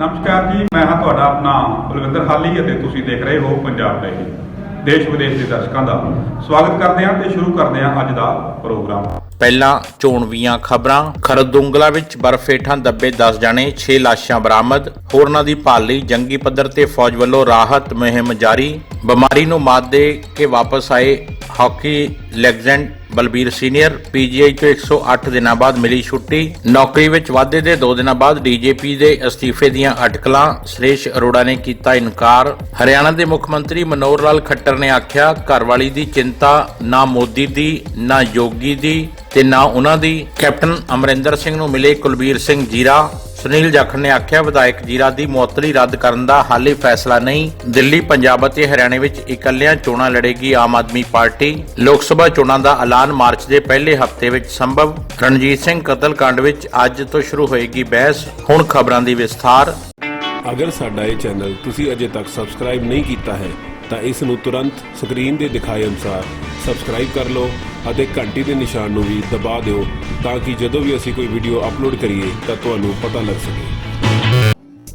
ਨਮਸਕਾਰ ਜੀ, ਮੈਂ ਹਾਂ ਤੁਹਾਡਾ ਆਪਣਾ ਬਲਵਿੰਦਰ ਹਾਲੀ ਅਤੇ ਤੁਸੀਂ ਦੇਖ ਰਹੇ ਹੋ ਪੰਜਾਬ ਡੇਲੀ ਦੇਸ਼ ਵਿਦੇਸ਼ ਦੇ ਦਰਸ਼ਕਾਂ ਦਾ ਸਵਾਗਤ ਕਰਦੇ ਹਾਂ ਤੇ ਸ਼ੁਰੂ ਕਰਦੇ ਹਾਂ ਅੱਜ ਦਾ ਪ੍ਰੋਗਰਾਮ। ਪਹਿਲਾਂ ਚੋਣਵੀਆਂ ਖਬਰਾਂ ਖਰਦੋਂਗਲਾ ਵਿੱਚ ਬਰਫ਼ ਹੇਠਾਂ ਦੱਬੇ 10 ਜਾਣੇ 6 ਲਾਸ਼ਾਂ ਬਰਾਮਦ, ਹੋਰਨਾਂ ਦੀ ਭਾਲ ਲਈ ਜੰਗੀ ਪੱਧਰ ਤੇ ਫੌਜ ਵੱਲੋਂ ਰਾਹਤ ਮੁਹਿੰਮ ਜਾਰੀ, ਬਿਮਾਰੀ ਨੂੰ ਮਾਤ ਦੇ ਕੇ ਵਾਪਸ ਆਏ hockey legend Balbir senior, PGI ਤੋਂ 108 ਦਿਨਾਂ ਬਾਅਦ ਮਿਲੀ ਛੁੱਟੀ, ਨੌਕਰੀ ਵਿੱਚ ਵਾਧੇ ਦੇ 2 ਦਿਨਾਂ ਬਾਅਦ ਡੀਜੀਪੀ ਦੇ ਅਸਤੀਫੇ ਦੀਆਂ ਅਟਕਲਾਂ, ਸੁਰੇਸ਼ ਅਰੋੜਾ ਨੇ ਕੀਤਾ ਇਨਕਾਰ। ਹਰਿਆਣਾ ਦੇ ਮੁੱਖ ਮੰਤਰੀ ਮਨੋਹਰ ਲਾਲ ਖੱਟਰ ਨੇ ਆਖਿਆ, ਘਰਵਾਲੀ ਦੀ ਚਿੰਤਾ ਨਾ ਮੋਦੀ ਦੀ, ਨਾ ਯੋਗੀ ਦੀ ਤੇ ਨਾ ਉਹਨਾਂ ਦੀ। ਕੈਪਟਨ ਅਮਰਿੰਦਰ ਸਿੰਘ ਨੂੰ ਮਿਲੇ ਕੁਲਬੀਰ ਸਿੰਘ ਜੀਰਾ। ਸੁਨੀਲ ਜਾਖੜ ਨੇ ਆਖਿਆ, ਵਿਧਾਇਕ ਜੀਰਾ ਦੀ ਮੁਅੱਤਲੀ ਰੱਦ ਕਰਨ ਦਾ ਹਾਲੇ ਫੈਸਲਾ ਨਹੀਂ। ਦਿੱਲੀ, ਪੰਜਾਬ ਅਤੇ ਹਰਿਆਣਾ ਵਿੱਚ ਇਕੱਲਿਆਂ ਚੋਣਾਂ ਲੜੇਗੀ ਆਮ ਆਦਮੀ ਪਾਰਟੀ। ਲੋਕ ਸਭਾ ਚੋਣਾਂ ਦਾ ਐਲਾਨ ਮਾਰਚ ਦੇ ਪਹਿਲੇ ਹਫ਼ਤੇ ਵਿੱਚ ਸੰਭਵ। ਰਣਜੀਤ ਸਿੰਘ ਕਤਲकांड ਵਿੱਚ ਅੱਜ ਤੋਂ ਸ਼ੁਰੂ ਹੋਏਗੀ ਬਹਿਸ। ਹੁਣ ਖਬਰਾਂ ਦੀ ਵਿਸਥਾਰ। ਅਗਰ ਸਾਡਾ ਇਹ ਚੈਨਲ ਤੁਸੀਂ ਅਜੇ ਤੱਕ ਸਬਸਕ੍ਰਾਈਬ ਨਹੀਂ ਕੀਤਾ ਹੈ, ਤਾਂ ਇਸ ਨੂੰ ਤੁਰੰਤ ਸਕਰੀਨ ਦੇ ਦਿਖਾਏ ਅਨੁਸਾਰ ਸਬਸਕ੍ਰਾਈਬ ਕਰ ਲਓ। ਅਤੇ ਘੰਟੀ ਦੇ ਨਿਸ਼ਾਨ ਨੂੰ ਵੀ ਦਬਾ ਦਿਓ ਤਾਂ ਕਿ ਜਦੋਂ ਵੀ ਅਸੀਂ ਕੋਈ ਵੀਡੀਓ ਅਪਲੋਡ ਕਰੀਏ ਤਾਂ ਤੁਹਾਨੂੰ ਪਤਾ ਲੱਗ ਸਕੇ।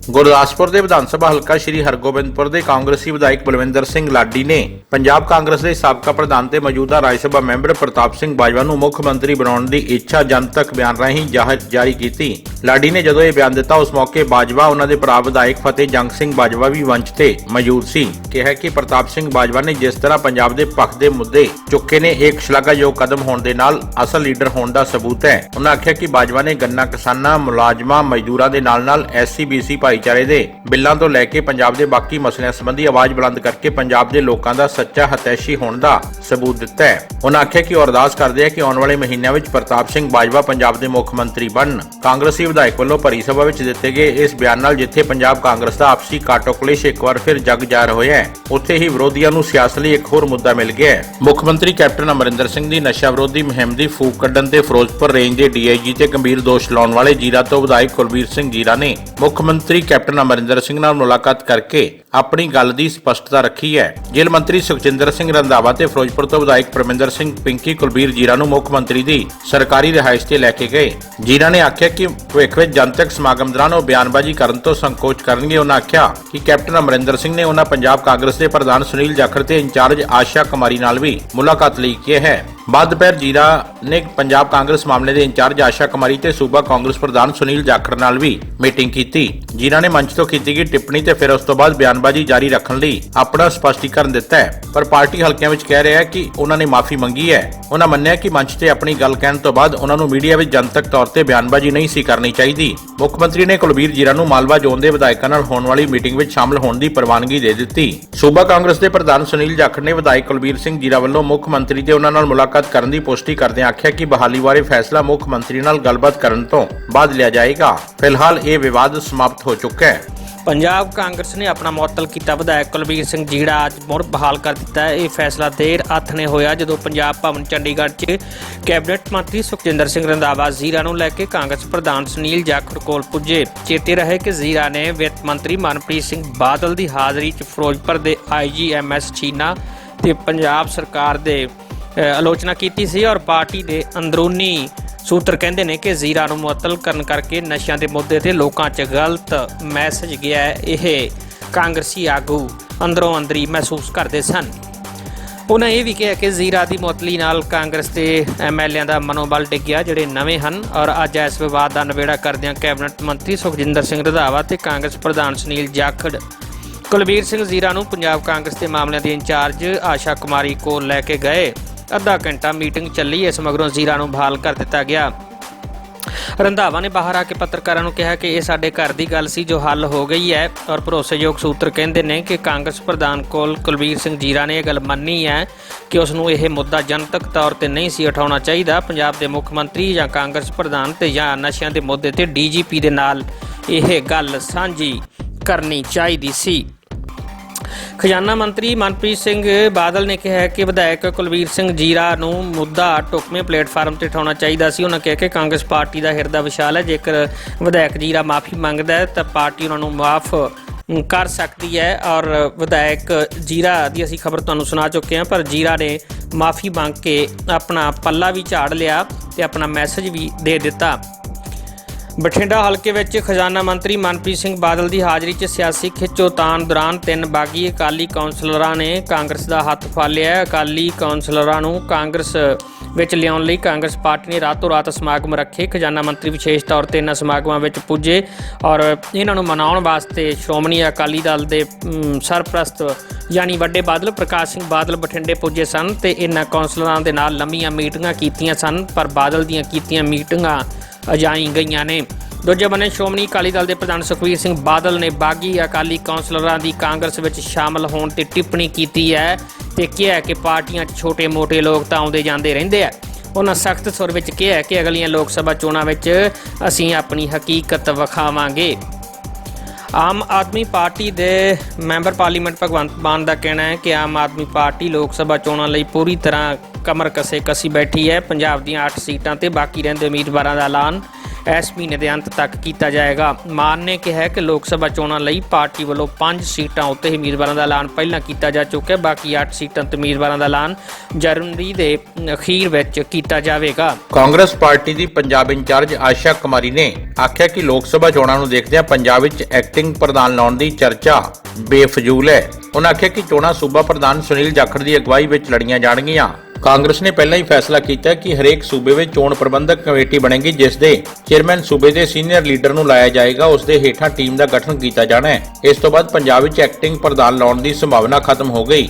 ਗੁਰਦਾਸਪੁਰ ਦੇ ਵਿਧਾਨ ਸਭਾ ਹਲਕਾ ਸ਼੍ਰੀ ਹਰਗੋਬਿੰਦਪੁਰ ਦੇ ਕਾਂਗਰਸੀ ਵਿਧਾਇਕ ਬਲਵਿੰਦਰ ਸਿੰਘ ਲਾਡੀ ਨੇ ਪੰਜਾਬ ਕਾਂਗਰਸ ਦੇ ਸਾਬਕਾ ਪ੍ਰਧਾਨ ਤੇ ਮੌਜੂਦਾ ਰਾਜ ਸਭਾ ਮੈਂਬਰ ਪ੍ਰਤਾਪ ਸਿੰਘ ਬਾਜਵਾ ਨੂੰ ਮੁੱਖ ਮੰਤਰੀ ਬਣਾਉਣ ਦੀ ਇੱਛਾ ਜਨਤਕ ਬਿਆਨ ਰਾਹੀਂ ਜ਼ਾਹਰ ਜਾਰੀ ਕੀਤੀ। ਲਾਡੀ ਨੇ ਜਦੋਂ ਇਹ ਬਿਆਨ ਦਿੱਤਾ, ਉਸ ਮੌਕੇ ਬਾਜਵਾ, ਉਹਨਾਂ ਦੇ ਭਰਾ ਵਿਧਾਇਕ ਫਤਿਹ ਜੰਗ ਸਿੰਘ ਬਾਜਵਾ ਵੀ ਮੰਚ ਤੇ ਮੌਜੂਦ ਸੀ। ਕਿਹਾ ਕਿ ਪ੍ਰਤਾਪ ਸਿੰਘ ਬਾਜਵਾ ਨੇ ਜਿਸ ਤਰ੍ਹਾਂ ਪੰਜਾਬ ਦੇ ਪੱਖ ਦੇ ਮੁੱਦੇ ਚੁੱਕੇ ਨੇ ਇੱਕ ਸ਼ਲਾਘਾਯੋਗ ਕਦਮ ਹੋਣ ਦੇ ਨਾਲ ਅਸਲ ਲੀਡਰ ਹੋਣ ਦਾ ਸਬੂਤ ਹੈ। ਉਹਨਾਂ ਆਖਿਆ ਕਿ ਬਾਜਵਾ ਨੇ ਗੰਨਾ ਕਿਸਾਨਾਂ, ਮੁਲਾਜ਼ਮਾਂ, ਮਜ਼ਦੂਰਾਂ ਦੇ ਨਾਲ-ਨਾਲ ਐਸਸੀ-ਬੀਸੀ ਭਾਈਚਾਰੇ ਦੇ ਬਿੱਲਾਂ ਤੋਂ ਲੈ ਕੇ ਪੰਜਾਬ ਦੇ ਬਾਕੀ ਮਸਲਿਆਂ ਸੰਬੰਧੀ ਆਵਾਜ਼ ਬੁਲੰਦ ਕਰਕੇ ਪੰਜਾਬ ਦੇ ਲੋਕਾਂ ਦਾ ਸੱਚਾ ਹਤੈਸ਼ੀ ਹੋਣ ਦਾ ਸਬੂਤ ਦਿੱਤਾ ਹੈ। ਉਹਨਾਂ ਆਖਿਆ ਕਿ ਉਹ ਅਰਦਾਸ ਕਰਦੇ ਆ ਕਿ ਆਉਣ ਵਾਲੇ ਮਹੀਨਿਆਂ ਵਿੱਚ ਪ੍ਰਤਾਪ ਸਿੰਘ ਬਾਜਵਾ ਪੰਜਾਬ ਦੇ ਮੁੱਖ ਮੰਤਰੀ ਬਣਨ ਕਾਂਗਰਸੀ ਵਿਧਾਇਕ ਵੱਲੋਂ ਭਰੀ ਸਭਾ ਵਿੱਚ ਦਿੱਤੇ ਗਏ ਇਸ ਬਿਆਨ ਨਾਲ ਜਿੱਥੇ ਪੰਜਾਬ ਕਾਂਗਰਸ ਦਾ ਆਪਸੀ ਕਾਟੋ ਕਲੇਸ਼ ਇੱਕ ਵਾਰ ਫਿਰ ਜਗ ਜਾ ਹੋਇਆ ਹੈ, ਉੱਥੇ ਹੀ ਵਿਰੋਧੀਆਂ ਨੂੰ ਸਿਆਸਤ ਲਈ ਇੱਕ ਹੋਰ ਮੁੱਦਾ ਮਿਲ ਗਿਆ ਹੈ। ਮੁੱਖ ਮੰਤਰੀ ਕੈਪਟਨ ਅਮਰਿੰਦਰ ਸਿੰਘ ਦੀ ਨਸ਼ਾ ਵਿਰੋਧੀ ਮੁਹਿੰਮ ਦੀ ਫੂਕ ਕੱਢਣ ਤੇ ਫਿਰੋਜ਼ਪੁਰ ਰੇਂਜ ਦੇ ਡੀਆਈਜੀ ਤੇ ਗੰਭੀਰ ਦੋਸ਼ ਲਾਉਣ ਵਾਲੇ ਜੀਰਾ ਤੋਂ ਵਿਧਾਇਕ ਕੁਲਬੀਰ ਸਿੰਘ ਜੀਰਾ ਨੇ ਮੁੱਖ ਮੰਤਰੀ ਕੈਪਟਨ ਅਮਰਿੰਦਰ ਸਿੰਘ ਨਾਲ ਮੁਲਾਕਾਤ ਕਰਕੇ ਆਪਣੀ ਗੱਲ ਦੀ ਸਪਸ਼ਟਤਾ ਰੱਖੀ ਹੈ। ਜੇਲ੍ਹ ਮੰਤਰੀ ਸੁਖਜਿੰਦਰ ਸਿੰਘ ਰੰਧਾਵਾ ਤੇ ਫਿਰੋਜ਼ਪੁਰ ਤੋਂ ਵਿਧਾਇਕ ਪਰਮਿੰਦਰ ਸਿੰਘ ਪਿੰਕੀ ਕੁਲਬੀਰ ਜੀਰਾ ਨੂੰ ਮੁੱਖ ਮੰਤਰੀ ਦੀ ਸਰਕਾਰੀ ਰਿਹਾਇਸ਼ ਤੇ ਲੈ ਕੇ ਗਏ। ਜੀਰਾ ਨੇ ਆਖਿਆ ਕਿ ਭਵਿੱਖ ਵਿੱਚ ਜਨਤਕ ਸਮਾਗਮ ਦੌਰਾਨ ਉਹ ਬਿਆਨਬਾਜ਼ੀ ਕਰਨ ਤੋਂ ਸੰਕੋਚ ਕਰਨਗੇ। ਉਹਨਾਂ ਆਖਿਆ ਕਿ ਕੈਪਟਨ ਅਮਰਿੰਦਰ ਸਿੰਘ ਨੇ ਉਹਨਾਂ ਪੰਜਾਬ ਕਾਂਗਰਸ ਦੇ ਪ੍ਰਧਾਨ ਸੁਨੀਲ ਜਾਖੜ ਤੇ ਇੰਚਾਰਜ ਆਸ਼ਾ ਕੁਮਾਰੀ ਨਾਲ ਵੀ ਮੁਲਾਕਾਤ ਲਈ ਕਿਹਾ ਹੈ। ਬਾਅਦ ਦੁਪਹਿਰ ਜੀਰਾ ਨੇ ਪੰਜਾਬ ਕਾਂਗਰਸ ਮਾਮਲੇ ਦੇ ਇੰਚਾਰਜ ਆਸ਼ਾ ਕੁਮਾਰੀ ਤੇ ਸੂਬਾ ਕਾਂਗਰਸ ਪ੍ਰਧਾਨ ਸੁਨੀਲ ਜਾਖੜ ਨਾਲ ਵੀ ਮੀਟਿੰਗ ਕੀਤੀ। ਜੀਰਾ ਨੇ ਮੰਚ ਤੋਂ ਕੀਤੀ ਗਈ ਟਿੱਪਣੀ ਤੇ ਫਿਰ ਉਸ ਤੋਂ ਬਾਅਦ ਬਿਆਨ ਬਿਆਨਬਾਜ਼ੀ ਜਾਰੀ ਰੱਖਣ ਲਈ ਆਪਣਾ ਸਪਸ਼ਟੀਕਰਨ ਦਿੱਤਾ ਹੈ। ਪਰ ਪਾਰਟੀ ਹਲਕਿਆਂ ਵਿੱਚ ਕਹਿ ਰਿਹਾ ਹੈ ਕਿ ਉਹਨਾਂ ਨੇ ਮਾਫੀ ਮੰਗੀ ਹੈ। ਉਹਨਾਂ ਮੰਨਿਆ ਕਿ ਮੰਚ ਤੇ ਆਪਣੀ ਗੱਲ ਕਹਿਣ ਤੋਂ ਬਾਅਦ ਉਹਨਾਂ ਨੂੰ ਮੀਡੀਆ ਵਿੱਚ ਜਨਤਕ ਤੌਰ ਤੇ ਬਿਆਨਬਾਜ਼ੀ ਨਹੀਂ ਸੀ ਕਰਨੀ ਚਾਹੀਦੀ। ਮੁੱਖ ਮੰਤਰੀ ਨੇ ਕੁਲਬੀਰ ਜੀਰਾ ਨੂੰ ਮਾਲਵਾ ਜ਼ੋਨ ਦੇ ਵਿਧਾਇਕਾਂ ਨਾਲ ਹੋਣ ਵਾਲੀ ਮੀਟਿੰਗ ਵਿੱਚ ਸ਼ਾਮਲ ਹੋਣ ਦੀ ਪ੍ਰਵਾਨਗੀ ਦੇ ਦਿੱਤੀ। ਸੂਬਾ ਕਾਂਗਰਸ ਦੇ ਪ੍ਰਧਾਨ ਸੁਨੀਲ ਜਾਖੜ ਨੇ ਵਿਧਾਇਕ ਕੁਲਬੀਰ ਸਿੰਘ ਜੀਰਾ ਵੱਲੋਂ ਮੁੱਖ ਮੰਤਰੀ ਤੇ ਉਹਨਾਂ ਨਾਲ ਮੁਲਾਕਾਤ ਕਰਨ ਦੀ ਪੁਸ਼ਟੀ ਕਰਦਿਆਂ ਆਖਿਆ ਕਿ ਬਹਾਲੀ ਬਾਰੇ ਫੈਸਲਾ ਮੁੱਖ ਮੰਤਰੀ ਨਾਲ ਗੱਲਬਾਤ ਕਰਨ ਤੋਂ ਬਾਅਦ ਲਿਆ ਜਾਏਗਾ। ਫਿਲਹਾਲ ਇਹ ਵਿਵਾਦ ਸਮਾਪਤ ਹੋ ਚੁੱਕਾ ਹੈ। ਪੰਜਾਬ ਕਾਂਗਰਸ ਨੇ ਆਪਣਾ ਮੁਅੱਤਲ ਕੀਤਾ। ਵਿਧਾਇਕ ਕੁਲਬੀਰ ਸਿੰਘ ਜੀੜਾ ਅੱਜ ਮੁੜ ਬਹਾਲ ਕਰ ਦਿੱਤਾ ਇਹ ਫੈਸਲਾ ਦੇਰ ਅੱਥ ਨੇ ਹੋਇਆ ਜਦੋਂ ਪੰਜਾਬ ਭਵਨ ਚੰਡੀਗੜ੍ਹ 'ਚ ਕੈਬਨਿਟ ਮੰਤਰੀ ਸੁਖਜਿੰਦਰ ਸਿੰਘ ਰੰਧਾਵਾ ਜ਼ੀਰਾ ਨੂੰ ਲੈ ਕੇ ਕਾਂਗਰਸ ਪ੍ਰਧਾਨ ਸੁਨੀਲ ਜਾਖੜ ਕੋਲ ਪੁੱਜੇ। ਚੇਤੇ ਰਹੇ ਕਿ ਜ਼ੀਰਾ ਨੇ ਵਿੱਤ ਮੰਤਰੀ ਮਨਪ੍ਰੀਤ ਸਿੰਘ ਬਾਦਲ ਦੀ ਹਾਜ਼ਰੀ 'ਚ ਫਿਰੋਜ਼ਪੁਰ ਦੇ ਆਈਜੀਐਮਐਸ ਚੀਨਾ ਤੇ ਪੰਜਾਬ ਸਰਕਾਰ ਦੇ ਆਲੋਚਨਾ ਕੀਤੀ ਸੀ ਔਰ ਪਾਰਟੀ ਦੇ ਅੰਦਰੂਨੀ ਸੂਤਰ ਕਹਿੰਦੇ ਨੇ ਕਿ ਜ਼ੀਰਾ ਨੂੰ ਮੁਅੱਤਲ ਕਰਨ ਕਰਕੇ ਨਸ਼ਿਆਂ ਦੇ ਮੁੱਦੇ ਤੇ ਲੋਕਾਂ 'ਚ ਗਲਤ ਮੈਸੇਜ ਗਿਆ ਹੈ। ਇਹ ਕਾਂਗਰਸੀ ਆਗੂ ਅੰਦਰੋਂ ਅੰਦਰੀ ਮਹਿਸੂਸ ਕਰਦੇ ਸਨ। ਉਹਨਾਂ ਇਹ ਵੀ ਕਿਹਾ ਕਿ ਜ਼ੀਰਾ ਦੀ ਮੁਅੱਤਲੀ ਨਾਲ ਕਾਂਗਰਸ ਦੇ ਐਮਐਲਏਆਂ ਦਾ ਮਨੋਬਲ ਡਿੱਗਿਆ, ਜਿਹੜੇ ਨਵੇਂ ਹਨ ਔਰ ਅੱਜ ਇਸ ਵਿਵਾਦ ਦਾ ਨਿਬੇੜਾ ਕਰਦਿਆਂ ਕੈਬਨਿਟ ਮੰਤਰੀ ਸੁਖਜਿੰਦਰ ਸਿੰਘ ਰਧਾਵਾ ਤੇ ਕਾਂਗਰਸ ਪ੍ਰਧਾਨ ਸੁਨੀਲ ਜਾਖੜ। ਕੁਲਬੀਰ ਸਿੰਘ ਜ਼ੀਰਾ ਨੂੰ ਪੰਜਾਬ ਕਾਂਗਰਸ ਦੇ ਮਾਮਲਿਆਂ ਦੀ ਇੰਚਾਰਜ ਆਸ਼ਾ ਕੁਮਾਰੀ ਕੋਲ ਲੈ ਕੇ ਗਏ। ਅੱਧਾ ਘੰਟਾ ਮੀਟਿੰਗ ਚੱਲੀ, ਇਸ ਮਗਰੋਂ ਜ਼ੀਰਾ ਨੂੰ ਬਹਾਲ ਕਰ ਦਿੱਤਾ ਗਿਆ। ਰੰਧਾਵਾ ਨੇ ਬਾਹਰ ਆ ਕੇ ਪੱਤਰਕਾਰਾਂ ਨੂੰ ਕਿਹਾ ਕਿ ਇਹ ਸਾਡੇ ਘਰ ਦੀ ਗੱਲ ਸੀ ਜੋ ਹੱਲ ਹੋ ਗਈ ਹੈ ਔਰ ਭਰੋਸੇਯੋਗ ਸੂਤਰ ਕਹਿੰਦੇ ਨੇ ਕਿ ਕਾਂਗਰਸ ਪ੍ਰਧਾਨ ਕੋਲ ਕੁਲਬੀਰ ਸਿੰਘ ਜੀਰਾ ਨੇ ਇਹ ਗੱਲ ਮੰਨੀ ਹੈ ਕਿ ਉਸ ਨੂੰ ਇਹ ਮੁੱਦਾ ਜਨਤਕ ਤੌਰ ਤੇ ਨਹੀਂ ਸੀ ਉਠਾਉਣਾ ਚਾਹੀਦਾ। ਪੰਜਾਬ ਦੇ ਮੁੱਖ ਮੰਤਰੀ ਜਾਂ ਕਾਂਗਰਸ ਪ੍ਰਧਾਨ ਤੇ ਜਾਂ ਨਸ਼ਿਆਂ ਦੇ ਮੁੱਦੇ ਤੇ ਡੀਜੀਪੀ ਦੇ ਨਾਲ ਇਹ ਗੱਲ ਸਾਂਝੀ ਕਰਨੀ ਚਾਹੀਦੀ ਸੀ। ਖਜ਼ਾਨਾ ਮੰਤਰੀ ਮਨਪ੍ਰੀਤ ਸਿੰਘ ਬਾਦਲ ਨੇ ਕਿਹਾ ਕਿ ਵਿਧਾਇਕ ਕੁਲਵੀਰ ਸਿੰਘ ਜੀਰਾ ਨੂੰ ਮੁੱਦਾ ਟੁਕਮੇ ਪਲੇਟਫਾਰਮ ਤੇ ਉਠਾਉਣਾ ਚਾਹੀਦਾ ਸੀ। ਉਹਨਾਂ ਕਿਹਾ ਕਿ ਕਾਂਗਰਸ ਪਾਰਟੀ ਦਾ ਹਿਰਦਾ ਵਿਸ਼ਾਲ ਹੈ। ਜੇਕਰ ਵਿਧਾਇਕ ਜੀਰਾ ਮਾਫੀ ਮੰਗਦਾ ਹੈ, ਤਾਂ ਪਾਰਟੀ ਉਹਨਾਂ ਨੂੰ ਮਾਫ ਕਰ ਸਕਦੀ ਹੈ ਔਰ ਵਿਧਾਇਕ ਜੀਰਾ ਦੀ ਅਸੀਂ ਖਬਰ ਤੁਹਾਨੂੰ ਸੁਣਾ ਚੁੱਕੇ ਹਾਂ, ਪਰ ਜੀਰਾ ਨੇ ਮਾਫੀ ਮੰਗ ਕੇ ਆਪਣਾ ਪੱਲਾ ਵੀ ਝਾੜ ਲਿਆ ਤੇ ਆਪਣਾ ਮੈਸੇਜ ਵੀ ਦੇ ਦਿੱਤਾ। ਬਠਿੰਡਾ ਹਲਕੇ ਵਿੱਚ ਖਜ਼ਾਨਾ ਮੰਤਰੀ ਮਨਪ੍ਰੀਤ ਸਿੰਘ ਬਾਦਲ ਦੀ ਹਾਜ਼ਰੀ 'ਚ ਸਿਆਸੀ ਖਿੱਚੋਤਾਣ ਦੌਰਾਨ ਤਿੰਨ ਬਾਗੀ ਅਕਾਲੀ ਕੌਂਸਲਰਾਂ ਨੇ ਕਾਂਗਰਸ ਦਾ ਹੱਥ ਫਾਲਿਆ। ਅਕਾਲੀ ਕੌਂਸਲਰਾਂ ਨੂੰ ਕਾਂਗਰਸ ਵਿੱਚ ਲਿਆਉਣ ਲਈ ਕਾਂਗਰਸ ਪਾਰਟੀ ਨੇ ਰਾਤੋਂ ਰਾਤ ਸਮਾਗਮ ਰੱਖੇ। ਖਜ਼ਾਨਾ ਮੰਤਰੀ ਵਿਸ਼ੇਸ਼ ਤੌਰ ਤੇ ਇਹਨਾਂ ਸਮਾਗਮਾਂ ਵਿੱਚ ਪੁੱਜੇ ਔਰ ਇਹਨਾਂ ਨੂੰ ਮਨਾਉਣ ਵਾਸਤੇ ਸ਼੍ਰੋਮਣੀ ਅਕਾਲੀ ਦਲ ਦੇ ਸਰਪ੍ਰਸਤ ਯਾਨੀ ਵੱਡੇ ਬਾਦਲ ਪ੍ਰਕਾਸ਼ ਸਿੰਘ ਬਾਦਲ ਬਠਿੰਡੇ ਪੁੱਜੇ ਸਨ ਤੇ ਇਹਨਾਂ ਕੌਂਸਲਰਾਂ ਦੇ ਨਾਲ ਲੰਮੀਆਂ ਮੀਟਿੰਗਾਂ ਕੀਤੀਆਂ ਸਨ। ਪਰ ਬਾਦਲ ਦੀਆਂ ਕੀਤੀਆਂ ਮੀਟਿੰਗਾਂ ਅਜਾਈ ਗਈਆਂ ਨੇ। ਦੂਜੇ ਬੰਨੇ ਸ਼੍ਰੋਮਣੀ ਅਕਾਲੀ ਦਲ ਦੇ ਪ੍ਰਧਾਨ ਸੁਖਬੀਰ ਸਿੰਘ ਬਾਦਲ ਨੇ ਬਾਗੀ ਅਕਾਲੀ ਕੌਂਸਲਰਾਂ ਦੀ ਕਾਂਗਰਸ ਵਿੱਚ ਸ਼ਾਮਲ ਹੋਣ ਤੇ ਟਿੱਪਣੀ ਕੀਤੀ ਹੈ ਤੇ ਕਿਹਾ ਕਿ ਪਾਰਟੀਆਂ 'ਚ ਛੋਟੇ-ਮੋਟੇ ਲੋਕ ਤਾਂ ਆਉਂਦੇ ਜਾਂਦੇ ਰਹਿੰਦੇ ਆ। ਉਹਨਾਂ ਸਖਤ ਸੁਰ ਵਿੱਚ ਕਿਹਾ ਕਿ ਅਗਲੀਆਂ ਲੋਕ ਸਭਾ ਚੋਣਾਂ ਵਿੱਚ ਅਸੀਂ ਆਪਣੀ ਹਕੀਕਤ ਵਿਖਾਵਾਂਗੇ। ਆਮ ਆਦਮੀ ਪਾਰਟੀ ਦੇ ਮੈਂਬਰ ਪਾਰਲੀਮੈਂਟ ਭਗਵੰਤ ਮਾਨ ਦਾ ਕਹਿਣਾ ਹੈ ਕਿ ਆਮ ਆਦਮੀ ਪਾਰਟੀ ਲੋਕ ਸਭਾ ਚੋਣਾਂ ਲਈ ਪੂਰੀ ਤਰ੍ਹਾਂ ਕਮਰ ਕਸੇ ਕਸੀ ਬੈਠੀ ਹੈ। ਪੰਜਾਬ ਦੀਆਂ 8 ਸੀਟਾਂ ਤੇ ਬਾਕੀ ਰਹਿੰਦੇ ਉਮੀਦਵਾਰਾਂ ਦਾ ਐਲਾਨ ਇਸ ਮਹੀਨੇ ਦੇ ਅੰਤ ਤੱਕ ਕੀਤਾ ਜਾਏਗਾ। ਮਾਨ ਨੇ ਕਿਹਾ ਕਿ ਲੋਕ ਸਭਾ ਚੋਣਾਂ ਲਈ ਪਾਰਟੀ ਵੱਲੋਂ 5 ਸੀਟਾਂ ਉੱਤੇ ਹੀ ਉਮੀਦਵਾਰਾਂ ਦਾ ਐਲਾਨ ਪਹਿਲਾਂ ਕੀਤਾ ਜਾ ਚੁੱਕਾ ਬਾਕੀ 8 ਸੀਟਾਂ ਤੇ ਉਮੀਦਵਾਰਾਂ ਦਾ ਐਲਾਨ ਜਨਵਰੀ ਦੇ ਅਖੀਰ ਵਿੱਚ ਕੀਤਾ ਜਾਵੇਗਾ। ਕਾਂਗਰਸ ਪਾਰਟੀ ਦੀ ਪੰਜਾਬ ਇੰਚਾਰਜ ਆਸ਼ਾ ਕੁਮਾਰੀ ਨੇ ਆਖਿਆ ਕਿ ਲੋਕ ਸਭਾ ਚੋਣਾਂ ਨੂੰ ਦੇਖਦਿਆਂ ਪੰਜਾਬ ਵਿੱਚ ਐਕਟਿੰਗ ਪ੍ਰਧਾਨ ਲਾਉਣ ਦੀ ਚਰਚਾ ਬੇਫਜ਼ੂਲ ਹੈ। ਉਹਨਾਂ ਆਖਿਆ ਕਿ ਚੋਣਾਂ ਸੂਬਾ ਪ੍ਰਧਾਨ ਸੁਨੀਲ ਜਾਖੜ ਦੀ ਅਗਵਾਈ ਵਿੱਚ ਲੜੀਆਂ ਜਾਣਗੀਆਂ। ਕਾਂਗਰਸ ਨੇ ਪਹਿਲਾਂ ਹੀ ਫੈਸਲਾ ਕੀਤਾ ਕਿ ਹਰੇਕ ਸੂਬੇ ਵਿੱਚ ਚੋਣ ਪ੍ਰਬੰਧਕ ਕਮੇਟੀ ਬਣੇਗੀ, ਜਿਸ ਦੇ ਚੇਅਰਮੈਨ ਸੂਬੇ ਦੇ ਸੀਨੀਅਰ ਲੀਡਰ ਨੂੰ ਲਾਇਆ ਜਾਏਗਾ, ਉਸ ਦੇ ਹੇਠਾਂ ਟੀਮ ਦਾ ਗਠਨ ਕੀਤਾ ਜਾਣਾ ਹੈ। ਇਸ ਤੋਂ ਬਾਅਦ ਪੰਜਾਬ ਵਿੱਚ ਐਕਟਿੰਗ ਪ੍ਰਧਾਨ ਲਾਉਣ ਦੀ ਸੰਭਾਵਨਾ ਖਤਮ ਹੋ ਗਈ।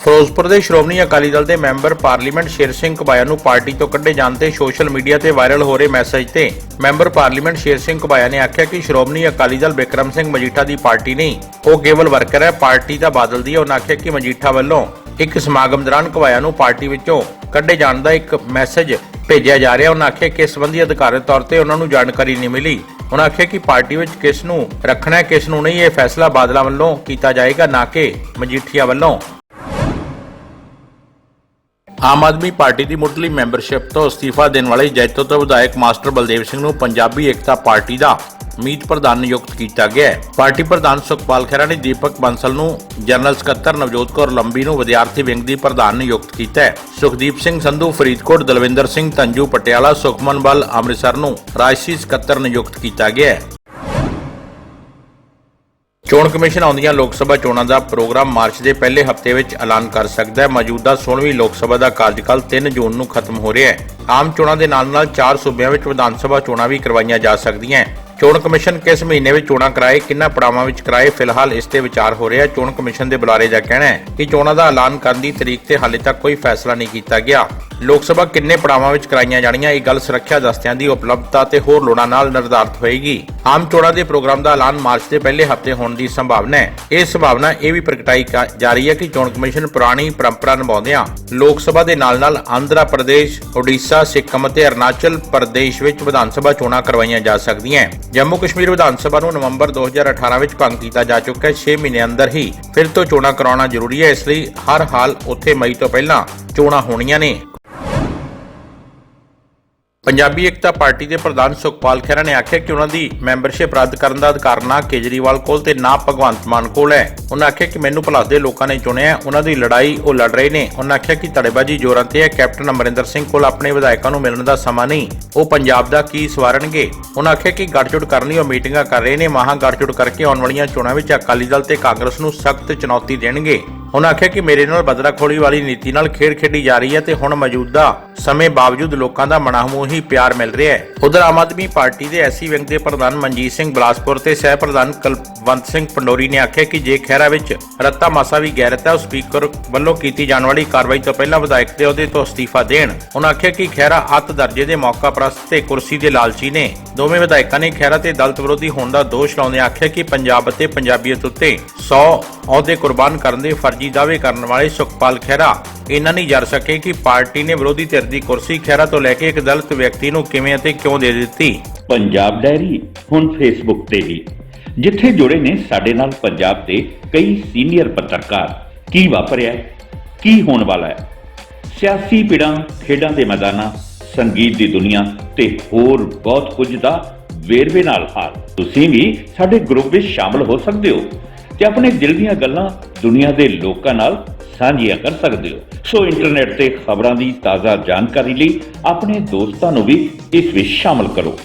ਫਿਰੋਜ਼ਪੁਰ ਦੇ ਸ਼੍ਰੋਮਣੀ ਅਕਾਲੀ ਦਲ ਦੇ ਮੈਂਬਰ ਪਾਰਲੀਮੈਂਟ ਸ਼ੇਰ ਸਿੰਘ ਘਬਾਇਆ ਨੂੰ ਪਾਰਟੀ ਤੋਂ ਕੱਢੇ ਜਾਣ ਤੇ ਸੋਸ਼ਲ ਮੀਡੀਆ ਤੇ ਵਾਇਰਲ ਹੋ ਰਹੇ ਮੈਸੇਜ ਤੇ ਮੈਂਬਰ ਪਾਰਲੀਮੈਂਟ ਸ਼ੇਰ ਸਿੰਘ ਘਬਾਇਆ ਨੇ ਆਖਿਆ ਕਿ ਸ਼੍ਰੋਮਣੀ ਅਕਾਲੀ ਦਲ ਬਿਕਰਮ ਸਿੰਘ ਮਜੀਠਾ ਦੀ ਪਾਰਟੀ ਨਹੀਂ, ਉਹ ਕੇਵਲ ਵਰਕਰ ਹੈ, ਪਾਰਟੀ ਦਾ ਬਾਦਲ ਦੀ ਹੈ। ਉਹਨਾਂ ਆਖਿਆ ਕਿ ਮਜੀਠਾ ਵੱਲੋਂ ਇੱਕ ਸਮਾਗਮ ਦੌਰਾਨ ਘਬਾਇਆ ਨੂੰ ਪਾਰਟੀ ਵਿੱਚੋਂ ਕੱਢੇ ਜਾਣ ਦਾ ਇੱਕ ਮੈਸੇਜ ਭੇਜਿਆ ਜਾ ਰਿਹਾ। ਉਹਨਾਂ ਆਖਿਆ ਕਿ ਇਸ ਸੰਬੰਧੀ ਅਧਿਕਾਰਤ ਤੌਰ ਤੇ ਉਹਨਾਂ ਨੂੰ ਜਾਣਕਾਰੀ ਨਹੀਂ ਮਿਲੀ। ਉਹਨਾਂ ਆਖਿਆ ਕਿ ਪਾਰਟੀ ਵਿੱਚ ਕਿਸ ਨੂੰ ਰੱਖਣਾ ਹੈ, ਕਿਸ ਨੂੰ ਨਹੀਂ, ਇਹ ਫੈਸਲਾ ਬਾਦਲਾਂ ਵੱਲੋਂ ਕੀਤਾ ਜਾਏਗਾ, ਨਾ ਕਿ ਮਜੀਠੀਆ ਵੱਲੋਂ। ਆਮ ਆਦਮੀ ਪਾਰਟੀ ਦੀ ਮੁੱਢਲੀ ਮੈਂਬਰਸ਼ਿਪ ਤੋਂ ਅਸਤੀਫਾ ਦੇਣ ਵਾਲੇ ਜੈਤੋ ਤੋਂ ਵਿਧਾਇਕ ਮਾਸਟਰ ਬਲਦੇਵ ਸਿੰਘ ਨੂੰ ਪੰਜਾਬੀ ਏਕਤਾ ਪਾਰਟੀ ਦਾ ਮੀਤ ਪ੍ਰਧਾਨ ਨਿਯੁਕਤ ਕੀਤਾ ਗਿਆ ਹੈ। ਪਾਰਟੀ ਪ੍ਰਧਾਨ ਸੁਖਪਾਲ ਖਹਿਰਾ ਨੇ ਦੀਪਕ ਬੰਸਲ ਨੂੰ ਜਨਰਲ ਸਕੱਤਰ ਨਵਜੋਤ ਕੌਰ ਲੰਬੀ ਨੂੰ ਵਿਦਿਆਰਥੀ ਵਿੰਗ ਦੀ ਪ੍ਰਧਾਨ ਨਿਯੁਕਤ ਕੀਤਾ ਹੈ। ਸੁਖਦੀਪ ਸਿੰਘ ਸੰਧੂ, ਫਰੀਦਕੋਟ, ਦਲਵਿੰਦਰ ਸਿੰਘ, ਤੰਜੂ ਪਟਿਆਲਾ, ਸੁਖਮਨ ਬਲ ਅੰਮ੍ਰਿਤਸਰ ਨੂੰ ਰਾਜਸੀ ਸਕੱਤਰ ਨਿਯੁਕਤ ਕੀਤਾ ਗਿਆ ਹੈ। ਚੋਣ ਕਮਿਸ਼ਨ ਆਉਂਦੀਆਂ ਲੋਕ ਸਭਾ ਚੋਣਾਂ ਦਾ ਪ੍ਰੋਗਰਾਮ ਮਾਰਚ ਦੇ ਪਹਿਲੇ ਹਫ਼ਤੇ ਵਿੱਚ ਐਲਾਨ ਕਰ ਸਕਦਾ ਹੈ। ਮੌਜੂਦਾ 16ਵੀਂ ਲੋਕ ਸਭਾ ਦਾ ਕਾਰਜਕਾਲ 3 ਜੂਨ ਨੂੰ ਖਤਮ ਹੋ ਰਿਹਾ ਹੈ। ਆਮ ਚੋਣਾਂ ਦੇ ਨਾਲ-ਨਾਲ ਚਾਰ ਸੂਬਿਆਂ ਵਿੱਚ ਵਿਧਾਨ ਸਭਾ ਚੋਣਾਂ ਵੀ ਕਰਵਾਈਆਂ ਜਾ ਸਕਦੀਆਂ ਹੈ। ਚੋਣ ਕਮਿਸ਼ਨ ਕਿਸ ਮਹੀਨੇ ਵਿੱਚ ਚੋਣਾਂ ਕਰਾਏ, ਕਿੰਨਾ ਪੜਾਵਾਂ ਵਿੱਚ ਕਰਾਏ, ਫਿਲਹਾਲ ਇਸ ਤੇ ਵਿਚਾਰ ਹੋ ਰਿਹਾ। ਚੋਣ ਕਮਿਸ਼ਨ ਦੇ ਬੁਲਾਰੇ ਦਾ ਕਹਿਣਾ ਹੈ ਕਿ ਚੋਣਾਂ ਦਾ ਐਲਾਨ ਕਰਨ ਦੀ ਤਰੀਕ ਤੇ ਹਾਲੇ ਤੱਕ ਕੋਈ ਫੈਸਲਾ ਨਹੀਂ ਕੀਤਾ ਗਿਆ। ਲੋਕ ਸਭਾ ਕਿੰਨੇ ਪੜਾਵਾਂ ਵਿੱਚ ਕਰਾਈਆਂ ਜਾਣੀਆਂ, ਇਹ ਗੱਲ ਸੁਰੱਖਿਆ ਦਸਤਿਆਂ ਦੀ ਉਪਲਬਧਤਾ ਤੇ ਹੋਰ ਲੋੜਾਂ ਨਾਲ ਨਿਰਧਾਰਤ ਹੋਏਗੀ। ਆਮ ਚੋਣਾਂ ਦੇ ਪ੍ਰੋਗਰਾਮ ਦਾ ਐਲਾਨ ਮਾਰਚ ਦੇ ਪਹਿਲੇ ਹਫ਼ਤੇ ਹੋਣ ਦੀ ਸੰਭਾਵਨਾ ਹੈ। ਇਹ ਸੰਭਾਵਨਾ ਇਹ ਵੀ ਪ੍ਰਗਟਾਈ ਜਾ ਰਹੀ ਹੈ ਕਿ ਚੋਣ ਕਮਿਸ਼ਨ ਪੁਰਾਣੀ ਪਰੰਪਰਾ ਨਿਭਾਉਂਦਿਆਂ ਲੋਕ ਸਭਾ ਦੇ ਨਾਲ-ਨਾਲ ਆਂਧਰਾ ਪ੍ਰਦੇਸ਼ ਓਡੀਸ਼ਾ ਸਿੱਕਮ ਅਤੇ ਅਰੁਣਾਚਲ ਪ੍ਰਦੇਸ਼ ਵਿੱਚ ਵਿਧਾਨ ਸਭਾ ਚੋਣਾਂ ਕਰਵਾਈਆਂ ਜਾ ਸਕਦੀਆਂ ਜੰਮੂ ਕਸ਼ਮੀਰ ਵਿਧਾਨ ਸਭਾ ਨੂੰ ਨਵੰਬਰ 2018 ਵਿੱਚ ਭੰਗ ਕੀਤਾ ਜਾ ਚੁੱਕਾ ਹੈ। 6 ਮਹੀਨੇ ਅੰਦਰ ਹੀ ਫਿਰ ਤੋਂ ਚੋਣਾਂ ਕਰਾਉਣਾ ਜ਼ਰੂਰੀ ਹੈ। ਇਸ ਲਈ ਹਰ ਹਾਲ ਉੱਥੇ ਮਈ ਤੋਂ ਪਹਿਲਾਂ ਚੋਣਾਂ ਹੋਣੀਆਂ ਨੇ। ਪੰਜਾਬੀ ਏਕਤਾ ਪਾਰਟੀ ਦੇ ਪ੍ਰਧਾਨ ਸੁਖਪਾਲ ਖਹਿਰਾ ਨੇ ਆਖਿਆ ਕਿ ਉਹਨਾਂ ਦੀ ਮੈਂਬਰਸ਼ਿਪ ਰੱਦ ਕਰਨ ਦਾ ਅਧਿਕਾਰ ਨਾ ਕੇਜਰੀਵਾਲ ਕੋਲ ਤੇ ਨਾ ਭਗਵੰਤ ਮਾਨ ਕੋਲ ਹੈ। ਉਹਨਾਂ ਆਖਿਆ ਕਿ ਮੈਨੂੰ ਭਲਾਸ ਦੇ ਲੋਕਾਂ ਨੇ ਚੁਣਿਆ ਉਹਨਾਂ ਦੀ ਲੜਾਈ ਉਹ ਲੜ ਰਹੇ ਨੇ। ਉਹਨਾਂ ਆਖਿਆ ਕਿ ਧੜੇਬਾਜ਼ੀ ਜੋਰਾਂ ਤੇ ਹੈ। ਕੈਪਟਨ ਅਮਰਿੰਦਰ ਸਿੰਘ ਕੋਲ ਆਪਣੇ ਵਿਧਾਇਕਾਂ ਨੂੰ ਮਿਲਣ ਦਾ ਸਮਾਂ ਨਹੀਂ। ਉਹ ਪੰਜਾਬ ਦਾ ਕੀ ਸਵਾਰਨਗੇ? ਉਹਨਾਂ ਆਖਿਆ ਕਿ ਗੱਠਜੋੜ ਕਰਨ ਲਈ ਉਹ ਮੀਟਿੰਗਾਂ ਕਰ ਰਹੇ ਨੇ। ਮਹਾਂ ਗੱਠਜੋੜ ਕਰਕੇ ਆਉਣ ਵਾਲੀਆਂ ਚੋਣਾਂ ਵਿੱਚ ਅਕਾਲੀ ਦਲ ਤੇ ਕਾਂਗਰਸ ਨੂੰ ਸਖਤ ਚੁਣੌਤੀ ਦੇਣਗੇ। ਉਹਨਾਂ ਆਖਿਆ ਕਿ ਮੇਰੇ ਨਾਲ ਬਦਲਾਖੋਰੀ ਵਾਲੀ ਨੀਤੀ ਨਾਲ ਖੇਡ ਖੇਡੀ ਜਾ ਰਹੀ ਹੈ ਤੇ ਹੁਣ ਮੌਜੂਦਾ ਸਮੇਂ ਬਾਵਜੂਦ ਲੋਕਾਂ ਦਾ ਮਨਾਹਮੂਹੀ ਪਿਆਰ ਮਿਲ ਰਿਹਾ ਹੈ। ਉਧਰ ਆਮ ਆਦਮੀ ਪਾਰਟੀ ਦੇ ਐਸੀ ਵਿੰਗ ਦੇ ਪ੍ਰਧਾਨ ਮਨਜੀਤ ਸਿੰਘ ਬਲਾਸਪੁਰ ਤੇ ਸਹਿ ਪ੍ਰਧਾਨ ਕੁਲਵੰਤ ਸਿੰਘ ਪੰਡੋਰੀ ਨੇ ਆਖਿਆ ਕਿ ਜੇ ਖਹਿਰਾ ਵਿੱਚ ਰੱਤਾ ਮਾਸਾ ਵੀ ਗੈਰਤ ਹੈ, ਉਹ ਸਪੀਕਰ ਵੱਲੋਂ ਕੀਤੀ ਜਾਣ ਵਾਲੀ ਕਾਰਵਾਈ ਤੋਂ ਪਹਿਲਾਂ ਵਿਧਾਇਕ ਦੇ ਅਹੁਦੇ ਤੋਂ ਅਸਤੀਫਾ ਦੇਣ। ਉਹਨਾਂ ਆਖਿਆ ਕਿ ਖਹਿਰਾ ਅੱਤ ਦਰਜੇ ਦੇ ਮੌਕਾ ਪ੍ਰਸਤ ਤੇ ਕੁਰਸੀ ਦੇ ਲਾਲਚੀ ਨੇ। ਦੋਵੇਂ ਵਿਧਾਇਕਾਂ ਨੇ ਖਹਿਰਾ ਤੇ ਦਲਤ ਵਿਰੋਧੀ ਹੋਣ ਦਾ ਦੋਸ਼ ਲਾਉਂਦੇ ਆਖਿਆ ਕਿ ਪੰਜਾਬ ਅਤੇ ਪੰਜਾਬੀਅਤ ਉੱਤੇ 100 ਅਹੁਦੇ ਕੁਰਬਾਨ ਕਰਨ ਦੇ ਫਰਜ਼ ਦਾਅਵੇ ਕਰਨ ਵਾਲੇ ਸੁਖਪਾਲ ਖਹਿਰਾ। ਇਹਨਾਂ ਨਹੀਂ ਜਰ ਸਕੇ ਕਿ ਪਾਰਟੀ ਨੇ ਵਿਰੋਧੀ ਧਿਰ ਦੀ ਕੁਰਸੀ ਖਹਿਰਾ ਤੋਂ ਲੈ ਕੇ ਇੱਕ ਦਲਿਤ ਵਿਅਕਤੀ ਨੂੰ ਕਿਵੇਂ ਅਤੇ ਕਿਉਂ ਦੇ ਦਿੱਤੀ? ਪੰਜਾਬ ਡਾਇਰੀ, ਹੁਣ ਫੇਸਬੁੱਕ ਤੇ ਵੀ ਜਿੱਥੇ ਜੁੜੇ ਨੇ ਸਾਡੇ ਨਾਲ ਪੰਜਾਬ ਦੇ ਕਈ ਸੀਨੀਅਰ ਪੱਤਰਕਾਰ। ਕੀ ਵਾਪਰਿਆ ਕੀ ਹੋਣ ਵਾਲਾ ਹੈ? ਸਿਆਸੀ ਪਿੜਾਂ ਖੇਡਾਂ ਦੇ ਮੈਦਾਨਾਂ, ਸੰਗੀਤ ਦੀ ਦੁਨੀਆ ਤੇ ਹੋਰ ਬਹੁਤ ਕੁਝ ਦਾ ਵੇਰਵੇ ਨਾਲ ਹਾਲ। ਤੁਸੀਂ ਵੀ ਸਾਡੇ ਗਰੁੱਪ ਵਿੱਚ ਸ਼ਾਮਲ ਹੋ ਸਕਦੇ ਹੋ। ਤੇ ਆਪਣੇ ਦਿਲ ਦੀਆਂ ਗੱਲਾਂ ਦੁਨੀਆ ਦੇ ਲੋਕਾਂ ਨਾਲ ਸਾਂਝੀਆਂ ਕਰ ਸਕਦੇ ਹੋ। ਸੋ ਇੰਟਰਨੈਟ ਤੇ ਖਬਰਾਂ ਦੀ ਤਾਜ਼ਾ ਜਾਣਕਾਰੀ ਲਈ ਆਪਣੇ ਦੋਸਤਾਂ ਨੂੰ ਵੀ ਇਸ ਵਿੱਚ ਸ਼ਾਮਲ ਕਰੋ।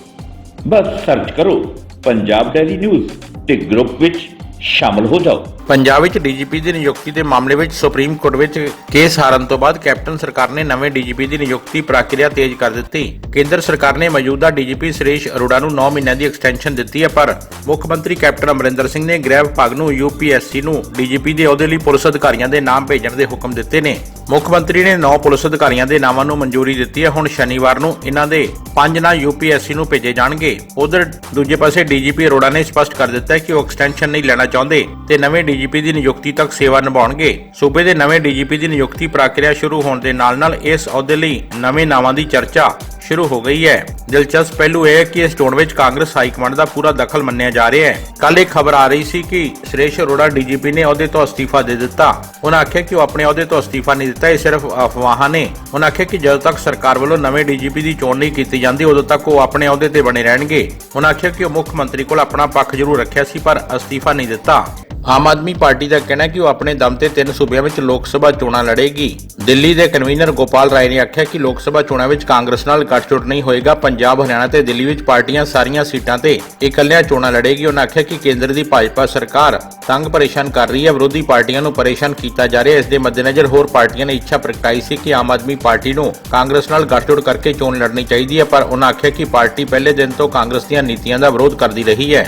ਬਸ ਸਰਚ ਕਰੋ, ਪੰਜਾਬ ਡੈਲੀ ਨਿਊਜ਼ ਤੇ ਗਰੁੱਪ ਵਿੱਚ ਸ਼ਾਮਲ ਹੋ ਜਾਓ। ਪੰਜਾਬ ਵਿੱਚ ਡੀਜੀਪੀ ਦੀ ਨਿਯੁਕਤੀ ਦੇ ਮਾਮਲੇ ਵਿੱਚ ਸੁਪਰੀਮ ਕੋਰਟ ਵਿੱਚ ਕੇਸ ਹਾਰਨ ਤੋਂ ਬਾਅਦ ਕੈਪਟਨ ਸਰਕਾਰ ਨੇ ਨਵੇਂ ਡੀਜੀਪੀ ਦੀ ਨਿਯੁਕਤੀ ਪ੍ਰਕਿਰਿਆ ਤੇਜ਼ ਕਰ ਦਿੱਤੀ। ਕੇਂਦਰ ਸਰਕਾਰ ਨੇ ਮੌਜੂਦਾ ਡੀਜੀਪੀ ਸੁਰੇਸ਼ ਅਰੋੜਾ ਨੂੰ 9 ਮਹੀਨਿਆਂ ਦੀ ਐਕਸਟੈਂਸ਼ਨ ਦਿੱਤੀ ਹੈ, ਪਰ ਮੁੱਖ ਮੰਤਰੀ ਕੈਪਟਨ ਅਮਰਿੰਦਰ ਸਿੰਘ ਨੇ ਗ੍ਰਹਿ ਵਿਭਾਗ ਨੂੰ ਯੂਪੀਐਸਸੀ ਨੂੰ ਡੀਜੀਪੀ ਦੇ ਅਹੁਦੇ ਲਈ ਪੁਲਿਸ ਅਧਿਕਾਰੀਆਂ ਦੇ ਨਾਮ ਭੇਜਣ ਦੇ ਹੁਕਮ ਦਿੱਤੇ ਨੇ। ਮੁੱਖ ਮੰਤਰੀ ਨੇ 9 ਪੁਲਿਸ ਅਧਿਕਾਰੀਆਂ ਦੇ ਨਾਮਾਂ ਨੂੰ ਮਨਜ਼ੂਰੀ ਦਿੱਤੀ ਹੈ। ਹੁਣ ਸ਼ਨੀਵਾਰ ਨੂੰ ਇਹਨਾਂ ਦੇ 5 ਨਾਂ ਯੂਪੀਐਸਸੀ ਨੂੰ ਭੇਜੇ ਜਾਣਗੇ। ਉਧਰ ਦੂਜੇ ਪਾਸੇ ਡੀਜੀਪੀ ਅਰੋੜਾ ਨੇ ਸਪਸ਼ਟ ਕਰ ਦਿੱਤਾ ਹੈ ਕਿ ਉਹ ਐਕਸਟੈਂਸ਼ਨ ਨਹੀਂ ਲੈਣਾ ਚਾਹੁੰਦੇ ਤੇ ਨਵੇਂ ਡੀਜੀਪੀ ਦੀ ਨਿਯੁਕਤੀ ਤੱਕ ਸੇਵਾ ਨਿਭਾਉਣਗੇ। ਸੂਬੇ ਦੇ ਨਵੇਂ ਡੀਜੀਪੀ ਦੀ ਨਿਯੁਕਤੀ ਪ੍ਰਕਿਰਿਆ ਸ਼ੁਰੂ ਹੋਣ ਦੇ ਨਾਲ-ਨਾਲ ਇਸ ਅਹੁਦੇ ਲਈ ਨਵੇਂ ਨਾਵਾਂ ਦੀ ਚਰਚਾ ਸ਼ੁਰੂ ਹੋ ਗਈ ਹੈ। ਦਿਲਚਸਪ ਪਹਿਲੂ ਇਹ ਹੈ ਕਿ ਇਸ ਚੋਣ ਵਿੱਚ ਕਾਂਗਰਸ ਹਾਈ ਕਮਾਂਡ ਦਾ ਪੂਰਾ ਦਖਲ ਮੰਨਿਆ ਜਾ ਰਿਹਾ ਹੈ। ਕੱਲ ਇੱਕ ਖਬਰ ਆ ਰਹੀ ਸੀ ਕਿ ਸੁਰੇਸ਼ ਅਰੋੜਾ ਡੀਜੀਪੀ ਨੇ ਅਹੁਦੇ ਤੋਂ ਅਸਤੀਫਾ ਦੇ ਦਿੱਤਾ। ਉਹਨਾਂ ਆਖਿਆ ਕਿ ਉਹ ਆਪਣੇ ਅਹੁਦੇ ਤੋਂ ਅਸਤੀਫਾ ਨਹੀਂ ਦਿੱਤਾ, ਇਹ ਸਿਰਫ ਅਫਵਾਹਾਂ ਨੇ। ਉਹਨਾਂ ਆਖਿਆ ਕਿ ਜਦੋਂ ਤੱਕ ਸਰਕਾਰ ਵੱਲੋਂ ਨਵੇਂ ਡੀਜੀਪੀ ਦੀ ਚੋਣ ਨਹੀਂ ਕੀਤੀ ਜਾਂਦੀ, ਉਦੋਂ ਤੱਕ ਉਹ ਆਪਣੇ ਅਹੁਦੇ ਤੇ ਬਣੇ ਰਹਿਣਗੇ। ਉਹਨਾਂ ਆਖਿਆ ਕਿ ਉਹ ਮੁੱਖ ਮੰਤਰੀ ਕੋਲ ਆਪਣਾ ਪੱਖ ਜ਼ਰੂਰ ਰੱਖਿਆ ਸੀ, ਪਰ ਅਸਤੀਫਾ ਨਹੀਂ ਦਿੱਤਾ। ਆਮ ਆਦਮੀ ਪਾਰਟੀ ਦਾ ਕਹਿਣਾ ਹੈ ਕਿ ਉਹ ਆਪਣੇ ਦਮ ਤੇ ਤਿੰਨ ਸੂਬਿਆਂ ਵਿੱਚ ਲੋਕ ਸਭਾ ਚੋਣਾਂ ਲੜੇਗੀ। ਦਿੱਲੀ ਦੇ ਕਨਵੀਨਰ ਗੋਪਾਲ ਰਾਏ ਨੇ ਆਖਿਆ ਕਿ ਲੋਕ ਸਭਾ ਚੋਣਾਂ ਵਿੱਚ ਕਾਂਗਰਸ ਨਾਲ ਗੱਠਜੋੜ ਨਹੀਂ ਹੋਏਗਾ। ਪੰਜਾਬ, ਹਰਿਆਣਾ ਤੇ ਦਿੱਲੀ ਵਿੱਚ ਪਾਰਟੀਆਂ ਸਾਰੀਆਂ ਸੀਟਾਂ ਤੇ ਇਕੱਲਿਆਂ ਚੋਣਾਂ ਲੜੇਗੀ। ਉਹਨਾਂ ਆਖਿਆ ਕਿ ਕੇਂਦਰ ਦੀ ਭਾਜਪਾ ਸਰਕਾਰ ਤੰਗ ਪਰੇਸ਼ਾਨ ਕਰ ਰਹੀ ਹੈ। ਵਿਰੋਧੀ ਪਾਰਟੀਆਂ ਨੂੰ ਪਰੇਸ਼ਾਨ ਕੀਤਾ ਜਾ ਰਿਹਾ ਇਸ ਦੇ ਮੱਦੇਨਜ਼ਰ ਹੋਰ ਪਾਰਟੀਆਂ ਨੇ ਇੱਛਾ ਪ੍ਰਗਟਾਈ ਸੀ ਕਿ ਆਮ ਆਦਮੀ ਪਾਰਟੀ ਨੂੰ ਕਾਂਗਰਸ ਨਾਲ ਗੱਠਜੋੜ ਕਰਕੇ ਚੋਣ ਲੜਨੀ ਚਾਹੀਦੀ ਹੈ, ਪਰ ਉਹਨਾਂ ਆਖਿਆ ਕਿ ਪਾਰਟੀ ਪਹਿਲੇ ਦਿਨ ਤੋਂ ਕਾਂਗਰਸ ਦੀਆਂ ਨੀਤੀਆਂ ਦਾ ਵਿਰੋਧ ਕਰਦੀ ਰਹੀ ਹੈ।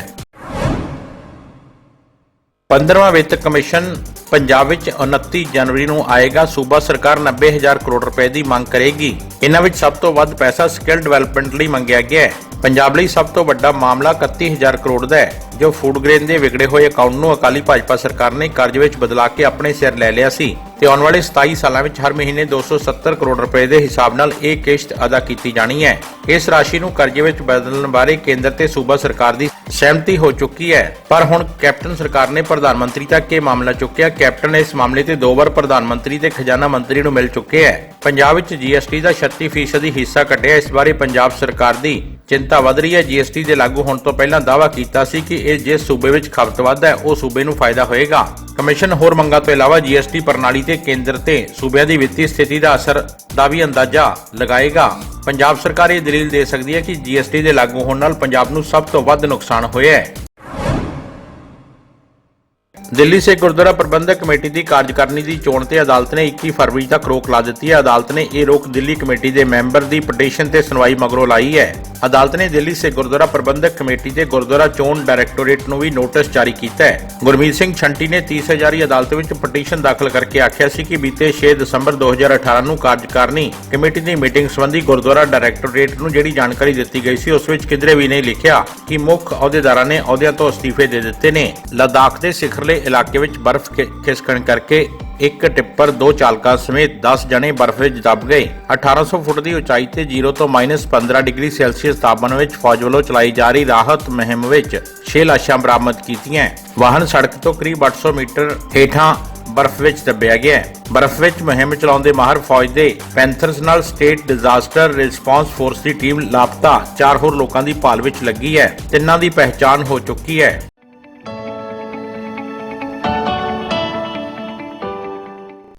15ਵਾਂ ਵਿੱਤ ਕਮਿਸ਼ਨ ਪੰਜਾਬ ਵਿੱਚ 29 ਜਨਵਰੀ ਨੂੰ ਆਏਗਾ। ਸੂਬਾ ਸਰਕਾਰ 90000 ਕਰੋੜ ਰੁਪਏ ਦੀ ਮੰਗ ਕਰੇਗੀ। ਇਹਨਾਂ ਵਿੱਚ ਸਭ ਤੋਂ ਵੱਧ ਪੈਸਾ ਸਕਿੱਲ ਡਿਵੈਲਪਮੈਂਟ ਲਈ ਮੰਗਿਆ ਗਿਆ ਹੈ। ਪੰਜਾਬ ਲਈ ਸਭ ਤੋਂ ਵੱਡਾ ਮਾਮਲਾ 31000 ਕਰੋੜ ਦਾ ਹੈ, ਜੋ ਫੂਡ ਗ੍ਰੇਨ ਦੇ ਵਿਗੜੇ ਹੋਏ ਅਕਾਊਂਟ ਨੂੰ ਅਕਾਲੀ ਭਾਜਪਾ ਸਰਕਾਰ ਨੇ ਕਰਜ਼ ਵਿੱਚ ਬਦਲਾ ਕੇ ਆਪਣੇ ਸਿਰ ਲੈ ਲਿਆ ਸੀ ਤੇ ਆਉਣ ਵਾਲੇ 27 ਸਾਲਾਂ ਵਿੱਚ ਹਰ ਮਹੀਨੇ 270 ਕਰੋੜ ਰੁਪਏ ਦੇ ਹਿਸਾਬ ਨਾਲ ਇਹ ਕਿਸ਼ਤ ਅਦਾ ਕੀਤੀ ਜਾਣੀ ਹੈ। ਇਸ ਰਾਸ਼ੀ ਨੂੰ ਕਰਜ਼ੇ ਵਿੱਚ ਬਦਲਣ ਬਾਰੇ ਕੇਂਦਰ ਤੇ ਸੂਬਾ ਸਰਕਾਰ ਦੀ ਸਹਿਮਤੀ ਹੋ ਚੁੱਕੀ ਹੈ। ਪਰ ਹੁਣ ਕੈਪਟਨ ਸਰਕਾਰ ਨੇ ਪ੍ਰਧਾਨ ਮੰਤਰੀ ਤੱਕ ਇਹ ਮਾਮਲਾ ਚੁੱਕਿਆ। ਕੈਪਟਨ ਇਸ ਮਾਮਲੇ ਤੇ ਦੋ ਵਾਰ ਪ੍ਰਧਾਨ ਮੰਤਰੀ ਤੇ ਖਜ਼ਾਨਾ ਮੰਤਰੀ ਨੂੰ ਮਿਲ ਚੁੱਕੇ ਹੈ। ਪੰਜਾਬ ਵਿੱਚ ਜੀਐਸਟੀ ਦਾ 36% ਹਿੱਸਾ ਘਟਿਆ ਇਸ ਬਾਰੇ ਪੰਜਾਬ ਸਰਕਾਰ ਦੀ ਚਿੰਤਾ ਵਧ ਰਹੀ ਹੈ। ਜੀਐਸਟੀ ਦੇ ਲਾਗੂ ਹੋਣ ਤੋਂ ਪਹਿਲਾਂ ਦਾਅਵਾ ਕੀਤਾ ਸੀ ਕਿ ਇਹ ਜਿਸ ਸੂਬੇ ਵਿੱਚ ਖਪਤ ਵੱਧ ਹੈ, ਉਹ ਸੂਬੇ ਨੂੰ ਫਾਇਦਾ ਹੋਏਗਾ। ਕਮਿਸ਼ਨ ਹੋਰ ਮੰਗਾਂ ਤੋਂ ਇਲਾਵਾ ਜੀਐਸਟੀ ਪ੍ਰਣਾਲੀ ਤੇ ਕੇਂਦਰ ਤੇ ਸੂਬਿਆਂ ਦੀ ਵਿੱਤੀ ਸਥਿਤੀ ਦਾ ਅਸਰ ਦਾ ਵੀ ਅੰਦਾਜ਼ਾ ਲਗਾਏਗਾ। ਪੰਜਾਬ ਸਰਕਾਰ ਇਹ ਦਲੀਲ ਦੇ ਸਕਦੀ ਹੈ ਕਿ ਜੀਐਸਟੀ ਦੇ ਲਾਗੂ ਹੋਣ ਨਾਲ ਪੰਜਾਬ ਨੂੰ ਸਭ ਤੋਂ ਵੱਧ ਨੁਕਸਾਨ ਹੋਇਆ ਹੈ। ਦਿੱਲੀ ਸੇ ਗੁਰਦੁਆਰਾ ਪ੍ਰਬੰਧਕ ਕਮੇਟੀ ਦੀ ਕਾਰਜਕਾਰਨੀ ਦੀ ਚੋਣ ਤੇ ਅਦਾਲਤ ਨੇ 21 ਫਰਵਰੀ ਤੱਕ ਰੋਕ ਲਾ ਦਿੱਤੀ ਹੈ। ਅਦਾਲਤ ਨੇ ਇਹ ਰੋਕ ਦਿੱਲੀ ਕਮੇਟੀ ਦੇ ਮੈਂਬਰ ਦੀ ਪਟੀਸ਼ਨ ਤੇ ਸੁਣਵਾਈ ਮਗਰੋਂ ਲਾਈ ਹੈ। ਅਦਾਲਤ ਨੇ ਦਿੱਲੀ ਸੇ ਗੁਰਦੁਆਰਾ ਪ੍ਰਬੰਧਕ ਕਮੇਟੀ ਤੇ ਗੁਰਦੁਆਰਾ ਚੋਣ ਡਾਇਰੈਕਟੋਰੇਟ ਨੂੰ ਵੀ ਨੋਟਿਸ ਜਾਰੀ ਕੀਤਾ ਹੈ। ਗੁਰਮੀਤ ਸਿੰਘ ਛੰਟੀ ਨੇ 30 ਹਜ਼ਾਰੀ ਅਦਾਲਤ ਵਿੱਚ ਪਟੀਸ਼ਨ ਦਾਖਲ ਕਰਕੇ ਆਖਿਆ ਸੀ ਕਿ ਬੀਤੇ 6 ਦਸੰਬਰ 2018 ਨੂੰ ਕਾਰਜਕਾਰਨੀ ਕਮੇਟੀ ਦੀ ਮੀਟਿੰਗ ਸੰਬੰਧੀ ਗੁਰਦੁਆਰਾ ਡਾਇਰੈਕਟੋਰੇਟ ਨੂੰ ਜਿਹੜੀ ਜਾਣਕਾਰੀ ਦਿੱਤੀ ਗਈ ਸੀ, ਉਸ ਵਿੱਚ ਕਿਧਰੇ ਵੀ ਨਹੀਂ ਲਿਖਿਆ ਕਿ ਮੁੱਖ ਅਹੁਦੇਦਾਰਾਂ ਨੇ ਅਹੁਦਿਆਂ ਤੋਂ ਅਸਤੀਫੇ ਦੇ ਦਿੱਤੇ ਨੇ। ਲਦਾਖ ਦੇ ਸਿਖਰਲੇ ਇਲਾਕੇ ਵਿੱਚ ਬਰਫ਼ ਖਿਸਕਣ ਕਰਕੇ ਇੱਕ ਟਿੱਪਰ, ਦੋ ਚਾਲਕਾਂ ਸਮੇਤ 10 ਜਣੇ ਬਰਫ਼ ਵਿੱਚ ਦਬ ਗਏ। 1800 ਫੁੱਟ ਦੀ ਉਚਾਈ ਤੇ 0 ਤੋਂ -15 ਡਿਗਰੀ ਸੈਲਸੀਅਸ ਤਾਪਮਾਨ ਵਿੱਚ ਫੌਜ ਵੱਲੋਂ ਚਲਾਈ ਜਾ ਰਹੀ ਰਾਹਤ ਮੁਹਿੰਮ ਵਿੱਚ 6 ਲਾਸ਼ਾਂ ਬਰਾਮਦ ਕੀਤੀਆਂ ਵਾਹਨ ਸੜਕ ਤੋਂ ਕਰੀਬ 800 ਮੀਟਰ ਹੇਠਾਂ ਬਰਫ਼ ਵਿੱਚ ਦੱਬਿਆ ਗਿਆ ਹੈ। ਬਰਫ਼ ਵਿੱਚ ਮੁਹਿੰਮ ਚਲਾਉਂਦੇ ਮਾਹਰ ਫੌਜ ਦੇ ਪੈਂਥਰਸ ਨਾਲ ਸਟੇਟ ਡਿਜ਼ਾਸਟਰ ਰਿਸਪਾਂਸ ਫੋਰਸ ਦੀ ਟੀਮ ਲਾਪਤਾ ਚਾਰ ਹੋਰ ਲੋਕਾਂ ਦੀ ਭਾਲ ਵਿੱਚ ਲੱਗੀ ਹੈ। ਤਿੰਨਾਂ ਦੀ ਪਹਿਚਾਣ ਹੋ ਚੁੱਕੀ ਹੈ।